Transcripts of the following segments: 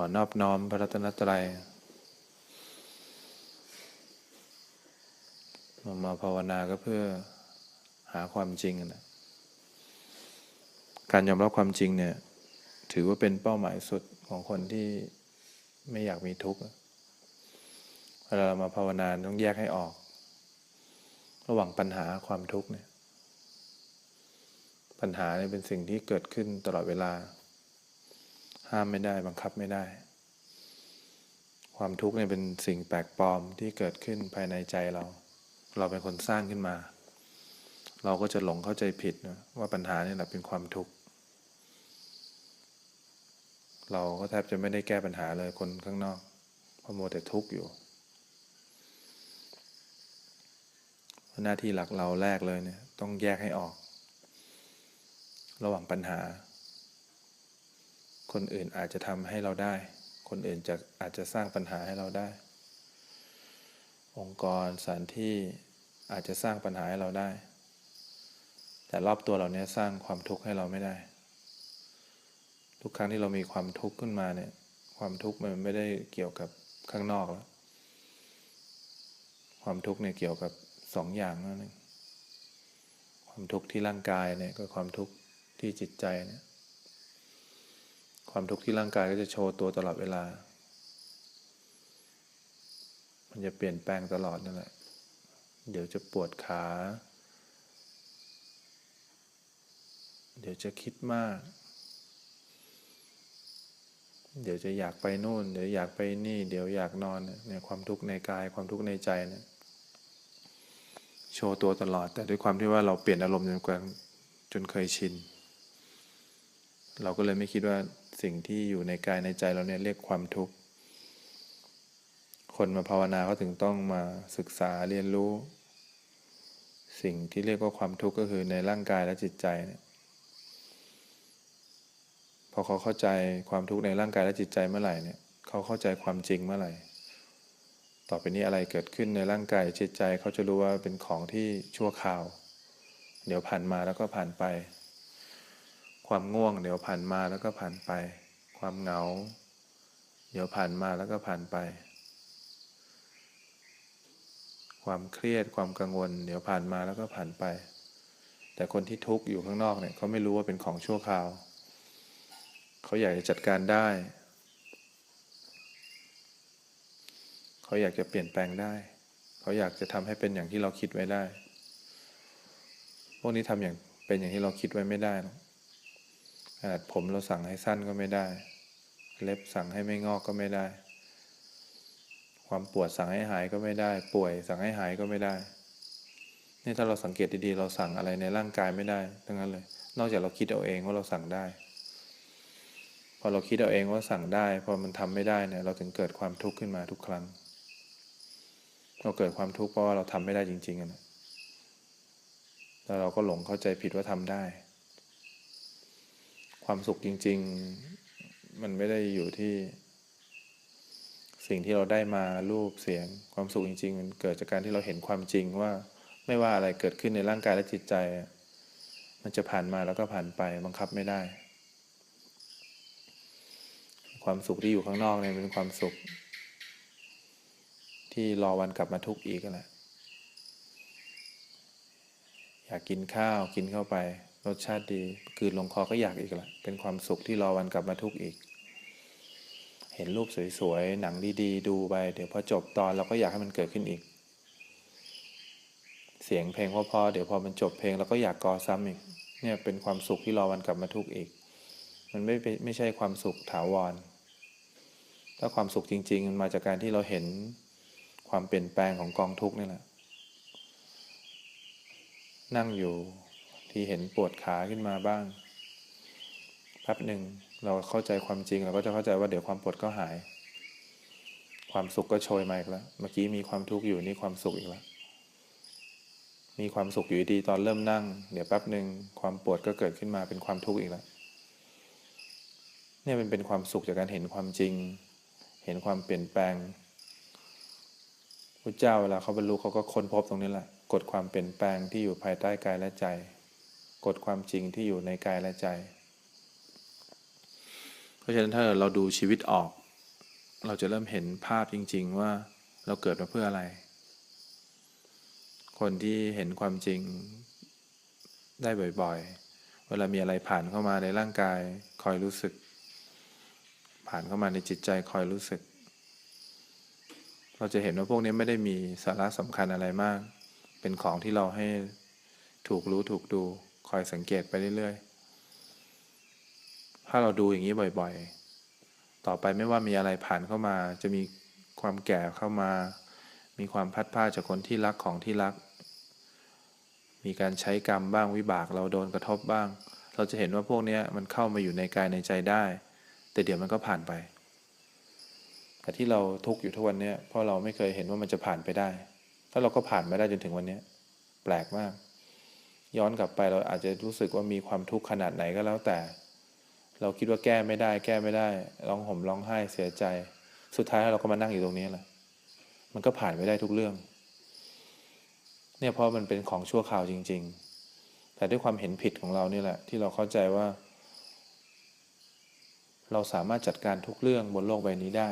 อนอบน้อมพระรัตนตรัยมามาภาวนาก็เพื่อหาความจริงนะการยอมรับความจริงเนี่ย ถือว่าเป็นเป้าหมายสุดของคนที่ไม่อยากมีทุกข์เวลาเรามาภาวนาต้องแยกให้ออก ระหว่างปัญหาความทุกข์เนี่ย ปัญหาเนี่ยเป็นสิ่งที่เกิดขึ้นตลอดเวลา ห้ามไม่ได้ บังคับไม่ได้ ความทุกข์เนี่ยเป็นสิ่งแปลกปลอมที่เกิดขึ้นภายในใจเรา เราเป็นคนสร้างขึ้นมา เราก็จะหลงเข้าใจผิดนะว่าปัญหาเนี่ยแหละเป็นความทุกข์เราก็แทบจะไม่ได้แก้ปัญหาเลยคนข้างนอกเพราะโมวแต่ทุกข์อยู่หน้าที่หลักเราแรกเลยเนี่ย ต้องแยกให้ออก ระหว่างปัญหา คนอื่นอาจจะทำให้เราได้ คนอื่นจะอาจจะสร้างปัญหาให้เราได้ องค์กรสถานที่อาจจะสร้างปัญหาให้เราได้ แต่รอบตัวเราเนี้ยสร้างความทุกข์ให้เราไม่ได้ ทุกครั้งที่เรามีความทุกข์ขึ้นมาเนี่ย ความทุกข์มันไม่ได้เกี่ยวกับข้างนอกแล้ว ความทุกข์เนี่ยเกี่ยวกับสองอย่างนั่นเองความทุกข์ที่ร่างกายเนี่ยกับความทุกข์ที่จิตใจเนี่ย ความทุกข์ที่ร่างกายก็จะโชว์ตัวตลอดเวลา มันจะเปลี่ยนแปลงตลอดนั่นแหละ เดี๋ยวจะปวดขา เดี๋ยวจะคิดมาก เดี๋ยวจะอยากไปนู่น เดี๋ยวอยากไปนี่ เดี๋ยวอยากนอน เนี่ยความทุกข์ในกายความทุกข์ในใจเนี่ยโชว์ตัวตลอด แต่ด้วยความที่ว่าเราเปลี่ยนอารมณ์จนกว่าจนเคยชิน เราก็เลยไม่คิดว่า สิ่งที่อยู่ในกายในใจเราเนี่ยเรียกความทุกข์ คนมาภาวนาเขาถึงต้องมาศึกษาเรียนรู้ สิ่งที่เรียกว่าความทุกข์ก็คือในร่างกายและจิตใจเนี่ยพอเขาเข้าใจความทุกข์ในร่างกายและจิตใจเมื่อไหร่เนี่ยเขาเข้าใจความจริงเมื่อไหร่ ต่อไปนี้อะไรเกิดขึ้นในร่างกายจิตใจเขาจะรู้ว่าเป็นของที่ชั่วคราว เดี๋ยวผ่านมาแล้วก็ผ่านไป ความง่วงเดี๋ยวผ่านมาแล้วก็ผ่านไป ความเหงา เดี๋ยวผ่านมาแล้วก็ผ่านไป ความเครียดความกังวล เดี๋ยวผ่านมาแล้วก็ผ่านไป แต่คนที่ทุกข์อยู่ข้างนอกเนี่ยเขาไม่รู้ว่าเป็นของชั่วคราวเขาอยากจะจัดการได้ เขาอยากจะเปลี่ยนแปลงได้ เขาอยากจะทำให้เป็นอย่างที่เราคิดไว้ได้ พวกนี้ทำอย่างเป็นอย่างที่เราคิดไว้ไม่ได้หรอก นาดผมเราสั่งให้สั้นก็ไม่ได้ เล็บสั่งให้ไม่งอกก็ไม่ได้ ความปวดสั่งให้หายก็ไม่ได้ ป่วยสั่งให้หายก็ไม่ได้ นี่ถ้าเราสังเกตดีๆ เราสั่งอะไรในร่างกายไม่ได้ทั้งนั้นเลย นอกจากเราคิดเอาเองว่าเราสั่งได้ พอเราคิดเอาเองว่าสั่งได้ พอมันทำไม่ได้เนี่ย เราถึงเกิดความทุกข์ขึ้นมาทุกครั้ง เราเกิดความทุกข์เพราะว่าเราทำไม่ได้จริงๆนะแล้วเราก็หลงเข้าใจผิดว่าทำได้ ความสุขจริง ๆ มันไม่ได้อยู่ที่ สิ่งที่เราได้มารูปเสียง ความสุขจริง ๆ มันเกิดจากการที่เราเห็นความจริงว่าไม่ว่าอะไรเกิดขึ้นในร่างกายและจิตใจ มันจะผ่านมาแล้วก็ผ่านไปบังคับไม่ได้ ความสุขที่อยู่ข้างนอกเนี่ยเป็นความสุข ที่รอวันกลับมาทุกข์อีกแหละอยากกินข้าวกินเข้าไป รสชาติดีคือลงคอก็อยากอีกละเป็นความสุขที่รอวันกลับมาทุกข์อีก เห็นรูปสวยๆ หนังดีๆ ดูไป เดี๋ยวพอจบตอนเราก็อยากให้มันเกิดขึ้นอีก เสียงเพลงพอๆเดี๋ยวพอมันจบเพลงเราก็อยากกอซ้ำอีก เนี่ยเป็นความสุขที่รอวันกลับมาทุกข์อีก มันไม่เป็นไม่ใช่ความสุขถาวร ถ้าความสุขจริง ๆ มันมาจากการที่เราเห็นความเปลี่ยนแปลงของกองทุกข์นี่แหละ นั่งอยู่ ที่เห็นปวดขาขึ้นมาบ้างแป๊บหนึ่งเราเข้าใจความจริงเราก็จะเข้าใจว่าเดี๋ยวความปวดก็หาย ความสุขก็โชยมาอีกแล้ว เมื่อกี้มีความทุกข์อยู่นี่ความสุขอีกแล้ว มีความสุขอยู่ดีตอนเริ่มนั่ง เดี๋ยวแป๊บหนึ่งความปวดก็เกิดขึ้นมาเป็นความทุกข์อีกแล้ว เนี่ยมันเป็นความสุขจากการเห็นความจริง เห็นความเปลี่ยนแปลงพระเจ้าเวลาเขาบรรลุเขาก็ค้นพบตรงนี้แหละกฎความเปลี่ยนแปลงที่อยู่ภายใต้กายและใจ กฎความจริงที่อยู่ในกายและใจ เพราะฉะนั้นถ้าเราดูชีวิตออก เราจะเริ่มเห็นภาพจริง ๆ ว่าเราเกิดมาเพื่ออะไร คนที่เห็นความจริงได้บ่อยๆ เวลามีอะไรผ่านเข้ามาในร่างกายคอยรู้สึก ผ่านเข้ามาในจิตใจคอยรู้สึก เราจะเห็นว่าพวกนี้ไม่ได้มีสาระสำคัญอะไรมาก เป็นของที่เราให้ถูกรู้ถูกดู คอยสังเกตไปเรื่อยๆ ถ้าเราดูอย่างนี้บ่อยๆ ต่อไปไม่ว่ามีอะไรผ่านเข้ามา จะมีความแก่เข้ามา มีความพัดพลาจากคนที่รักของที่รัก มีการใช้กรรมบ้างวิบากเราโดนกระทบบ้าง เราจะเห็นว่าพวกนี้มันเข้ามาอยู่ในกายในใจได้ แต่เดี๋ยวมันก็ผ่านไป แต่ที่เราทุกข์อยู่ทุกวันนี้เพราะเราไม่เคยเห็นว่ามันจะผ่านไปได้ ถ้าเราก็ผ่านมาได้จนถึงวันนี้แปลกมาก ย้อนกลับไปเราอาจจะรู้สึกว่ามีความทุกข์ขนาดไหนก็แล้วแต่ เราคิดว่าแก้ไม่ได้ แก้ไม่ได้ร้องห่มร้องไห้เสียใจ สุดท้ายเราก็มานั่งอยู่ตรงนี้แหละมันก็ผ่านไปได้ทุกเรื่อง เนี่ยเพราะมันเป็นของชั่วคราวจริง ๆ แต่ด้วยความเห็นผิดของเรานี่แหละ ที่เราเข้าใจว่า เราสามารถจัดการทุกเรื่องบนโลกใบนี้ได้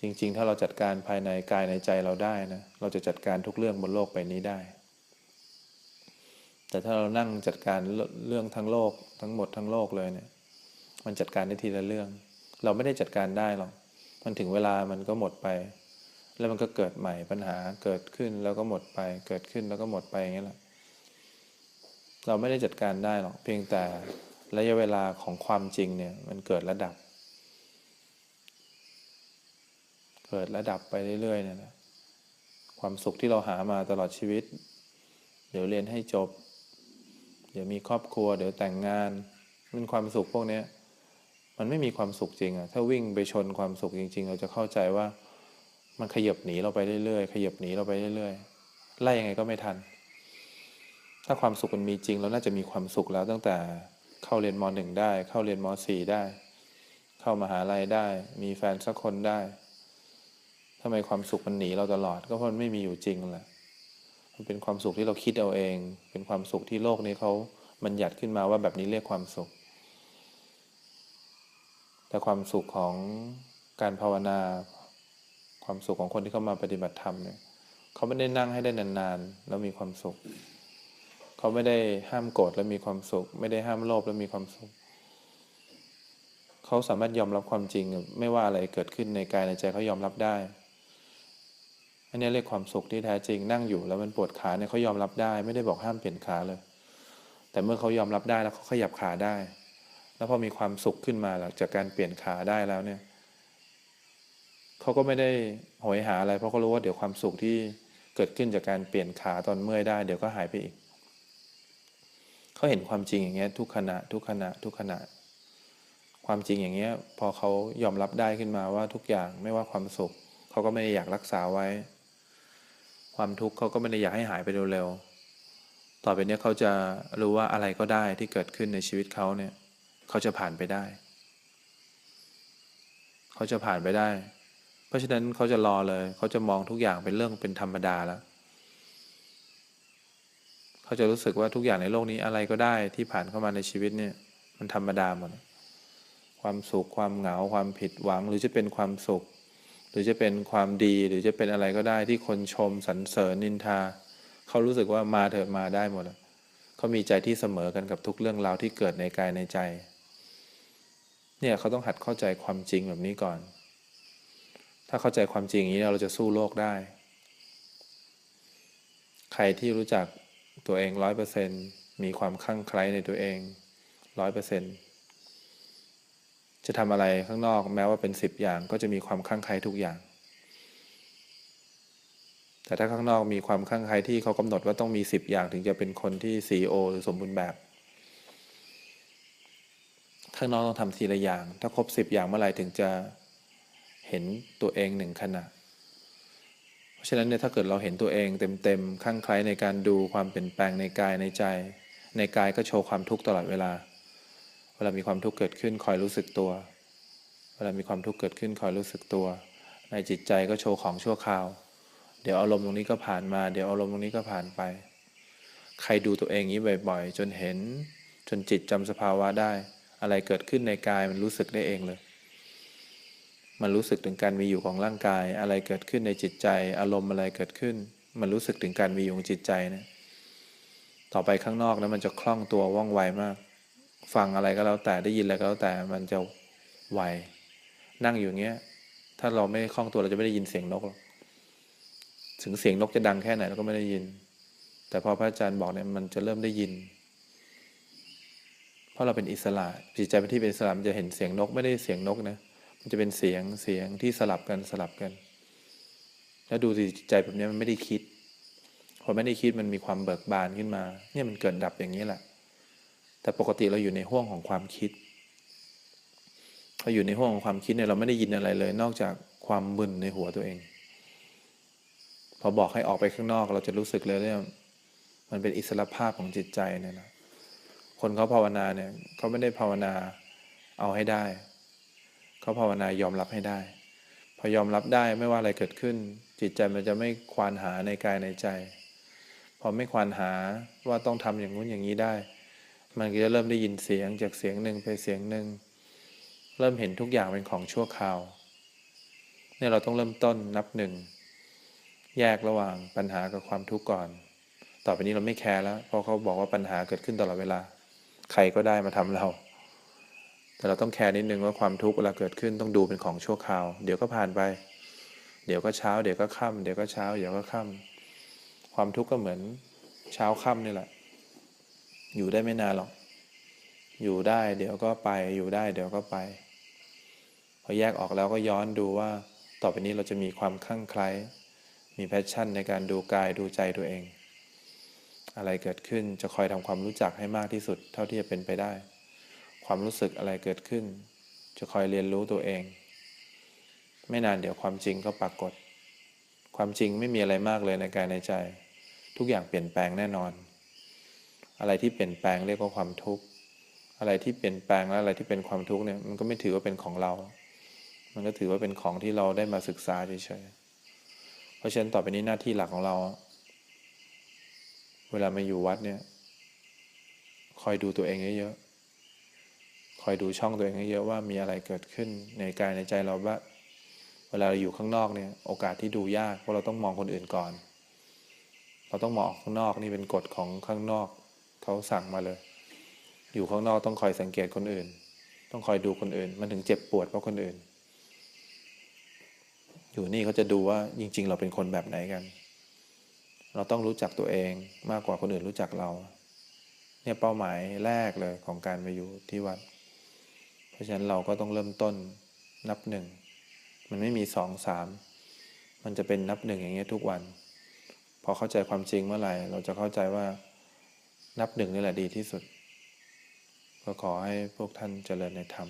จริง ๆ ถ้าเราจัดการภายในกายในใจเราได้นะเราจะจัดการทุกเรื่องบนโลกใบนี้ได้ แต่ถ้าเรานั่งจัดการเรื่องทั้งโลก ทั้งหมดทั้งโลกเลยเนี่ย มันจัดการได้ทีละเรื่อง เราไม่ได้จัดการได้หรอก มันถึงเวลามันก็หมดไป แล้วมันก็เกิดใหม่ปัญหาเกิดขึ้นแล้วก็หมดไป เกิดขึ้นแล้วก็หมดไปอย่างนี้แหละ เราไม่ได้จัดการได้หรอก เพียงแต่ระยะเวลาของความจริงเนี่ย มันเกิดระดับ เกิดระดับไปเรื่อยๆเนี่ยนะความสุขที่เราหามาตลอดชีวิต เดี๋ยวเรียนให้จบ เดี๋ยวมีครอบครัว เดี๋ยวแต่งงาน มันความสุขพวกนี้มันไม่มีความสุขจริงอะถ้าวิ่งไปชนความสุขจริง ๆ เราจะเข้าใจว่า มันขยับหนีเราไปเรื่อยๆขยับหนีเราไปเรื่อยๆไล่ยังไงก็ไม่ทัน ถ้าความสุขมันมีจริงเราน่าจะมีความสุขแล้วตั้งแต่เข้าเรียนมหนึ่งได้ เข้าเรียนมสี่ได้ เข้ามาหาลัยได้ มีแฟนสักคนได้ทำไมความสุขมันหนีเราตลอด ก็เพราะมันไม่มีอยู่จริงแหละ มันเป็นความสุขที่เราคิดเอาเอง เป็นความสุขที่โลกนี้เขามันหยัดขึ้นมาว่าแบบนี้เรียกความสุข แต่ความสุขของการภาวนา ความสุขของคนที่เข้ามาปฏิบัติธรรมเนี่ยเขาไม่ได้นั่งให้ได้นานๆ แล้วมีความสุข เขาไม่ได้ห้ามโกรธแล้วมีความสุข ไม่ได้ห้ามโลภแล้วมีความสุข เขาสามารถยอมรับความจริง ไม่ว่าอะไรเกิดขึ้นในกายในใจเขายอมรับได้ อันนี้เรียกความสุขที่แท้จริงนั่งอยู่แล้วมันปวดขาเนี่ยเขายอมรับได้ ไม่ได้บอกห้ามเปลี่ยนขาเลย แต่เมื่อเขายอมรับได้แล้วเขาขยับขาได้ แล้วพอมีความสุขขึ้นมาหลังจากการเปลี่ยนขาได้แล้วเนี่ยเขาก็ไม่ได้หอยหาอะไร เพราะเขารู้ว่าเดี๋ยวความสุขที่เกิดขึ้นจากการเปลี่ยนขาตอนเมื่อยได้ เดี๋ยวก็หายไปอีกเขาเห็นความจริงอย่างเงี้ยทุกขณะ ทุกขณะ ทุกขณะ ความจริงอย่างเงี้ย พอเขายอมรับได้ขึ้นมาว่าทุกอย่างไม่ว่าความสุขเขาก็ไม่ได้อยากรักษาไว้ ความทุกข์เขาก็ไม่ได้อยากให้หายไปเร็วๆ ต่อไปเนี้ยเขาจะรู้ว่าอะไรก็ได้ที่เกิดขึ้นในชีวิตเขาเนี่ย เขาจะผ่านไปได้ เขาจะผ่านไปได้ เพราะฉะนั้นเขาจะรอเลย เขาจะมองทุกอย่างเป็นเรื่องเป็นธรรมดาแล้ว เขาจะรู้สึกว่าทุกอย่างในโลกนี้อะไรก็ได้ที่ผ่านเข้ามาในชีวิตเนี่ย มันธรรมดาหมด ความสุข ความเหงา ความผิดหวัง หรือจะเป็นความสุข หรือจะเป็นความดีหรือจะเป็นอะไรก็ได้ที่คนชมสรรเสริญนินทา เขารู้สึกว่ามาเถอะมาได้หมดเขามีใจที่เสมอกันกับทุกเรื่องราวที่เกิดในกายในใจ เนี่ยเขาต้องหัดเข้าใจความจริงแบบนี้ก่อน ถ้าเข้าใจความจริงอย่างนี้เราจะสู้โลกได้ ใครที่รู้จักตัวเองร้อยเปอร์เซ็นมีความคลั่งไคล้ในตัวเองร้อยเปอร์เซ็น จะทำอะไรข้างนอกแม้ว่าเป็นสิบอย่างก็จะมีความคลั่งไคล้ทุกอย่าง แต่ถ้าข้างนอกมีความคลั่งไคล้ที่เขากำหนดว่าต้องมีสิบอย่างถึงจะเป็นคนที่ซีโอหรือสมบูรณ์แบบ ข้างนอกต้องทำทีละอย่าง ถ้าครบสิบอย่างเมื่อไหร่ถึงจะเห็นตัวเองหนึ่งขณะ เพราะฉะนั้นเนี่ยถ้าเกิดเราเห็นตัวเองเต็มๆคลั่งไคล้ในการดูความเปลี่ยนแปลงในกายในใจ ในกายก็โชว์ความทุกข์ตลอดเวลา ลามีความทุกข์เกิดขึ้นคอยรู้สึกตัว เวลามีความทุกข์เกิดขึ้นคอยรู้สึกตัว ในจิตใจก็โชว์ของชั่วคราว เดี๋ยวอารมณ์ตรงนี้ก็ผ่านมา เดี๋ยวอารมณ์ตรงนี้ก็ผ่านไป ใครดูตัวเองนี้บ่อยๆ จนเห็น จนจิตจำสภาวะได้ อะไรเกิดขึ้นในกายมันรู้สึกได้เองเลย มันรู้สึกถึงการมีอยู่ของร่างกาย อะไรเกิดขึ้นในจิตใจ อารมณ์อะไรเกิดขึ้น มันรู้สึกถึงการมีอยู่ของจิตใจนะ ต่อไปข้างนอกนะมันจะคล่องตัวว่องไวมาก ฟังอะไรก็แล้วแต่ได้ยินอะไรก็แล้วแต่มันจะไวนั่งอยู่อย่างเงี้ย ถ้าเราไม่คล่องตัวเราจะไม่ได้ยินเสียงนกหรอกถึงเสียงนกจะดังแค่ไหนเราก็ไม่ได้ยิน แต่พอพระอาจารย์บอกเนี่ยมันจะเริ่มได้ยิน เพราะเราเป็นอิสระจิตใจเป็นที่เป็นอิสระมันจะเห็นเสียงนกไม่ได้เสียงนกนะมันจะเป็นเสียงเสียงที่สลับกันสลับกัน แล้วดูสิจิตใจแบบนี้มันไม่ได้คิดพอไม่ได้คิดมันมีความเบิกบานขึ้นมา เนี่ยมันเกิดดับอย่างนี้แหละ แต่ปกติเราอยู่ในห่วงของความคิดพออยู่ในห่วงของความคิดเนี่ยเราไม่ได้ยินอะไรเลย นอกจากความมึนในหัวตัวเอง พอบอกให้ออกไปข้างนอก เราจะรู้สึกเลยเนี่ยมันเป็นอิสระภาพของจิตใจเนี่ยนะคนเขาภาวนาเนี่ยเขาไม่ได้ภาวนาเอาให้ได้เขาภาวนายอมรับให้ได้ พอยอมรับได้ไม่ว่าอะไรเกิดขึ้น จิตใจมันจะไม่ควานหาในกายในใจ พอไม่ควานหาว่าต้องทำอย่างนู้นอย่างนี้ได้ มันก็จะเริ่มได้ยินเสียงจากเสียงหนึ่งไปเสียงหนึ่ง เริ่มเห็นทุกอย่างเป็นของชั่วคราว เนี่ยเราต้องเริ่มต้นนับหนึ่ง แยกระหว่างปัญหากับความทุกข์ก่อน ต่อไปนี้เราไม่แคร์แล้ว เพราะเขาบอกว่าปัญหาเกิดขึ้นตลอดเวลา ใครก็ได้มาทำเรา แต่เราต้องแคร์นิดนึงว่าความทุกข์เวลาเกิดขึ้นต้องดูเป็นของชั่วคราว เดี๋ยวก็ผ่านไป เดี๋ยวก็เช้า เดี๋ยวก็ค่ำเดี๋ยวก็เช้า เดี๋ยวก็ค่ำความทุกข์ก็เหมือนเช้าค่ำนี่แหละ อยู่ได้ไม่นานหรอก อยู่ได้ เดี๋ยวก็ไป อยู่ได้ เดี๋ยวก็ไป พอแยกออกแล้วก็ย้อนดูว่า ต่อไปนี้เราจะมีความคลั่งไคล้มีแพชชั่นในการดูกายดูใจตัวเอง อะไรเกิดขึ้นจะคอยทำความรู้จักให้มากที่สุด เท่าที่จะเป็นไปได้ ความรู้สึกอะไรเกิดขึ้น จะคอยเรียนรู้ตัวเอง ไม่นานเดี๋ยวความจริงก็ปรากฏ ความจริงไม่มีอะไรมากเลยในกายในใจ ทุกอย่างเปลี่ยนแปลงแน่นอน อะไรที่เปลี่ยนแปลงเรียกว่าความทุกข์ อะไรที่เปลี่ยนแปลงและอะไรที่เป็นความทุกข์เนี่ยมันก็ไม่ถือว่าเป็นของเรา มันก็ถือว่าเป็นของที่เราได้มาศึกษาเฉยๆ เพราะฉะนั้นต่อไปนี้หน้าที่หลักของเรา เวลามาอยู่วัดเนี่ย คอยดูตัวเองเยอะๆ คอยดูช่องตัวเองเยอะๆว่ามีอะไรเกิดขึ้นในกายในใจเราว่างเวลาเราอยู่ข้างนอกเนี่ยโอกาสที่ดูยากเพราะเราต้องมองคนอื่นก่อน เราต้องมองข้างนอกนี่เป็นกฎของข้างนอก เขาสั่งมาเลย อยู่ข้างนอกต้องคอยสังเกตคนอื่น ต้องคอยดูคนอื่น มันถึงเจ็บปวดเพราะคนอื่น อยู่นี่เขาจะดูว่าจริง ๆ เราเป็นคนแบบไหนกัน เราต้องรู้จักตัวเองมากกว่าคนอื่นรู้จักเรา เนี่ยเป้าหมายแรกเลยของการมาอยู่ที่วัด เพราะฉะนั้นเราก็ต้องเริ่มต้นนับหนึ่ง มันไม่มีสองสามมันจะเป็นนับหนึ่งอย่างเงี้ยทุกวัน พอเข้าใจความจริงเมื่อไหร่ เราจะเข้าใจว่า นับหนึ่งนี่แหละดีที่สุด ก็ขอให้พวกท่านเจริญในธรรม